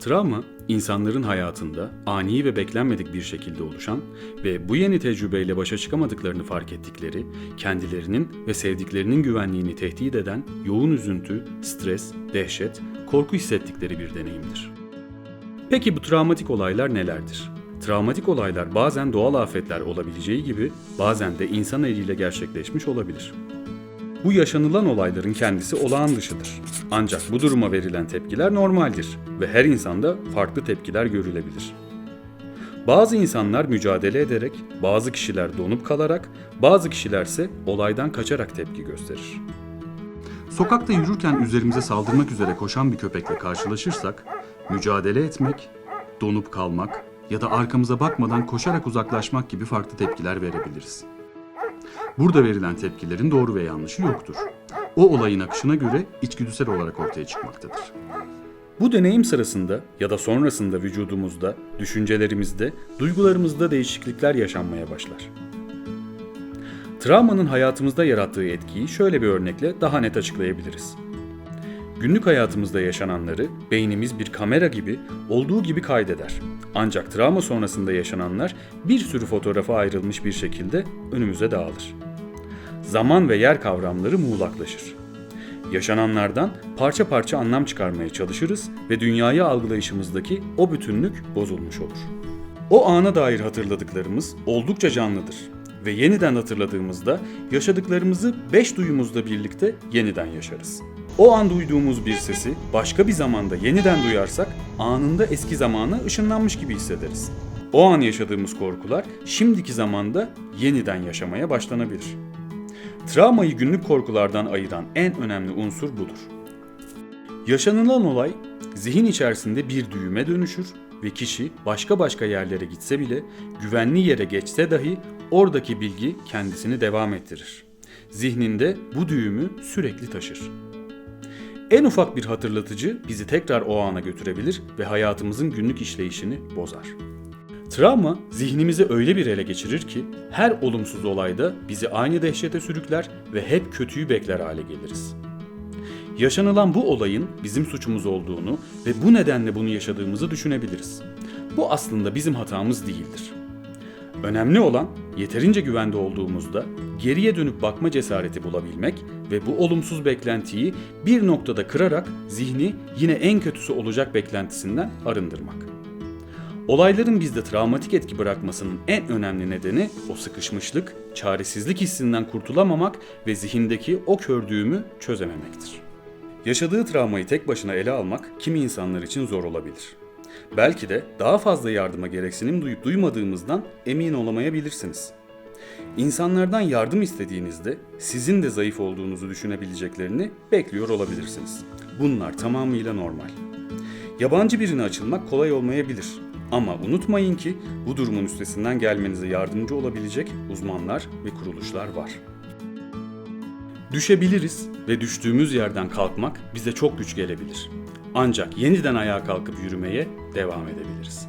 Travma, insanların hayatında ani ve beklenmedik bir şekilde oluşan ve bu yeni tecrübeyle başa çıkamadıklarını fark ettikleri, kendilerinin ve sevdiklerinin güvenliğini tehdit eden yoğun üzüntü, stres, dehşet, korku hissettikleri bir deneyimdir. Peki bu travmatik olaylar nelerdir? Travmatik olaylar bazen doğal afetler olabileceği gibi bazen de insan eliyle gerçekleşmiş olabilir. Bu yaşanılan olayların kendisi olağan dışıdır. Ancak bu duruma verilen tepkiler normaldir ve her insanda farklı tepkiler görülebilir. Bazı insanlar mücadele ederek, bazı kişiler donup kalarak, bazı kişilerse olaydan kaçarak tepki gösterir. Sokakta yürürken üzerimize saldırmak üzere koşan bir köpekle karşılaşırsak, mücadele etmek, donup kalmak ya da arkamıza bakmadan koşarak uzaklaşmak gibi farklı tepkiler verebiliriz. Burada verilen tepkilerin doğru ve yanlışı yoktur. O olayın akışına göre içgüdüsel olarak ortaya çıkmaktadır. Bu deneyim sırasında ya da sonrasında vücudumuzda, düşüncelerimizde, duygularımızda değişiklikler yaşanmaya başlar. Travmanın hayatımızda yarattığı etkiyi şöyle bir örnekle daha net açıklayabiliriz. Günlük hayatımızda yaşananları beynimiz bir kamera gibi olduğu gibi kaydeder. Ancak travma sonrasında yaşananlar bir sürü fotoğrafa ayrılmış bir şekilde önümüze dağılır. Zaman ve yer kavramları muğlaklaşır. Yaşananlardan parça parça anlam çıkarmaya çalışırız ve dünyayı algılayışımızdaki o bütünlük bozulmuş olur. O ana dair hatırladıklarımız oldukça canlıdır ve yeniden hatırladığımızda yaşadıklarımızı beş duyumuzla birlikte yeniden yaşarız. O an duyduğumuz bir sesi başka bir zamanda yeniden duyarsak anında eski zamana ışınlanmış gibi hissederiz. O an yaşadığımız korkular şimdiki zamanda yeniden yaşamaya başlanabilir. Travmayı günlük korkulardan ayıran en önemli unsur budur. Yaşanılan olay zihin içerisinde bir düğüme dönüşür ve kişi başka başka yerlere gitse bile güvenli yere geçse dahi oradaki bilgi kendisini devam ettirir. Zihninde bu düğümü sürekli taşır. En ufak bir hatırlatıcı bizi tekrar o ana götürebilir ve hayatımızın günlük işleyişini bozar. Travma zihnimizi öyle bir ele geçirir ki her olumsuz olayda bizi aynı dehşete sürükler ve hep kötüyü bekler hale geliriz. Yaşanılan bu olayın bizim suçumuz olduğunu ve bu nedenle bunu yaşadığımızı düşünebiliriz. Bu aslında bizim hatamız değildir. Önemli olan yeterince güvende olduğumuzda geriye dönüp bakma cesareti bulabilmek ve bu olumsuz beklentiyi bir noktada kırarak zihni yine en kötüsü olacak beklentisinden arındırmak. Olayların bizde travmatik etki bırakmasının en önemli nedeni o sıkışmışlık, çaresizlik hissinden kurtulamamak ve zihindeki o kördüğümü çözememektir. Yaşadığı travmayı tek başına ele almak kimi insanlar için zor olabilir. Belki de daha fazla yardıma gereksinim duyup duymadığımızdan emin olamayabilirsiniz. İnsanlardan yardım istediğinizde sizin de zayıf olduğunuzu düşünebileceklerini bekliyor olabilirsiniz. Bunlar tamamıyla normal. Yabancı birine açılmak kolay olmayabilir. Ama unutmayın ki bu durumun üstesinden gelmenize yardımcı olabilecek uzmanlar ve kuruluşlar var. Düşebiliriz ve düştüğümüz yerden kalkmak bize çok güç gelebilir. Ancak yeniden ayağa kalkıp yürümeye devam edebiliriz.